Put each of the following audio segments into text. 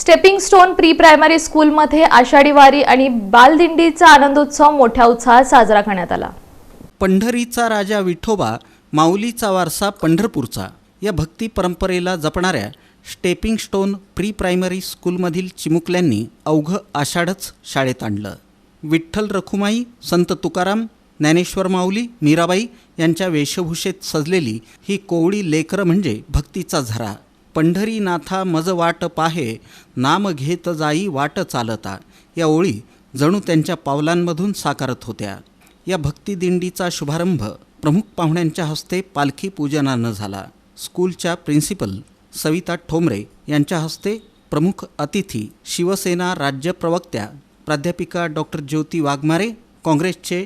Stepping stone pre primary स्कूलमध्ये आषाढी वारी आणि बालदिंडीचा आनंदोत्सव मोठ्या उत्साहात साजरा करण्यात आला. पंढरीचा राजा विठोबा माऊलीचा वारसा पंढरपूरचा या भक्ती परंपरेला जपणाऱ्या स्टेपिंग स्टोन प्री प्रायमरी स्कूलमधील चिमुकल्यांनी अवघं आषाढच शाळेत आणलं. विठ्ठल रखुमाई संत तुकाराम ज्ञानेश्वर माऊली मीराबाई यांच्या वेशभूषेत सजलेली ही कोवळी लेकरं म्हणजे भक्तीचा झरा. पंढरीनाथा मज वाट पाहे नाम घेत जाई वाट चालता. या ओळी जणू त्यांच्या पावलांमधून साकारत होत्या. या भक्तिदिंडीचा शुभारंभ प्रमुख पाहुण्यांच्या हस्ते पालखी पूजनानं झाला. स्कूलच्या प्रिन्सिपल सविता ठोंबरे यांच्या हस्ते प्रमुख अतिथी शिवसेना राज्य प्रवक्त्या प्राध्यापिका डॉक्टर ज्योती वाघमारे काँग्रेसचे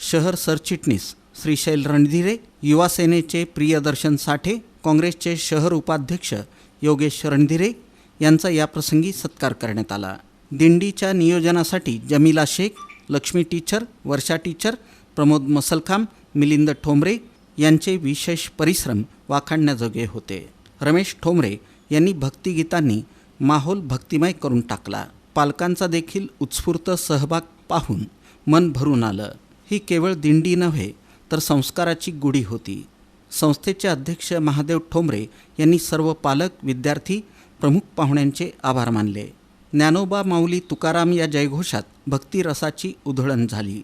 शहर सरचिटणीस श्रीशैल रणधीरे युवा सेनेचे प्रियदर्शन साठे काँग्रेसचे शहर उपाध्यक्ष योगेश रणधीरे यांचा याप्रसंगी सत्कार करण्यात आला. दिंडीच्या नियोजनासाठी जमीला शेख लक्ष्मी टीचर वर्षा टीचर प्रमोद मसलखाम मिलिंद ठोंबरे यांचे विशेष परिश्रम वाखाणण्याजोगे होते. रमेश ठोंबरे यांनी भक्तिगीतांनी माहोल भक्तिमय करून टाकला. पालकांचा देखील उत्स्फूर्त सहभाग पाहून मन भरून आलं. ही केवळ दिंडी नव्हे तर संस्काराची गुढी होती. संस्थेचे अध्यक्ष महादेव ठोंबरे यांनी सर्व पालक विद्यार्थी प्रमुख पाहुण्यांचे आभार मानले. ज्ञानोबा माऊली तुकाराम या जयघोषात भक्तिरसाची उधळण झाली.